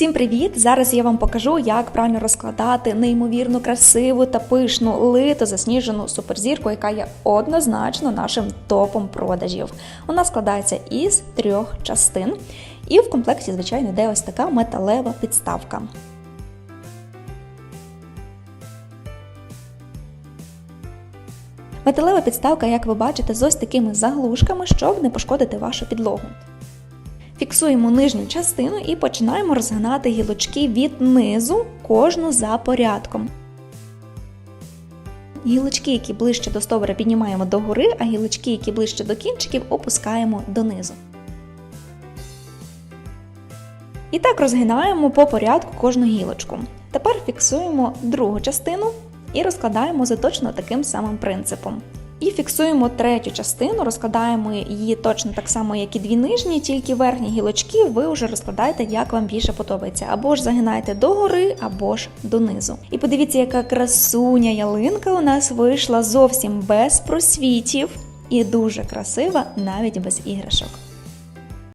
Всім привіт! Зараз я вам покажу, як правильно розкладати неймовірно красиву та пишну лито засніжену суперзірку, яка є однозначно нашим топом продажів. Вона складається із трьох частин, і в комплекті, звичайно, йде ось така металева підставка. Металева підставка, як ви бачите, з ось такими заглушками, щоб не пошкодити вашу підлогу. Фіксуємо нижню частину і починаємо розгинати гілочки від низу, кожну за порядком. Гілочки, які ближче до стовбура, піднімаємо догори, а гілочки, які ближче до кінчиків, опускаємо донизу. І так розгинаємо по порядку кожну гілочку. Тепер фіксуємо другу частину і розкладаємо за точно таким самим принципом. І фіксуємо третю частину, розкладаємо її точно так само, як і дві нижні, тільки верхні гілочки ви вже розкладаєте, як вам більше подобається. Або ж загинаєте догори, або ж донизу. І подивіться, яка красуня ялинка у нас вийшла зовсім без просвітів і дуже красива, навіть без іграшок.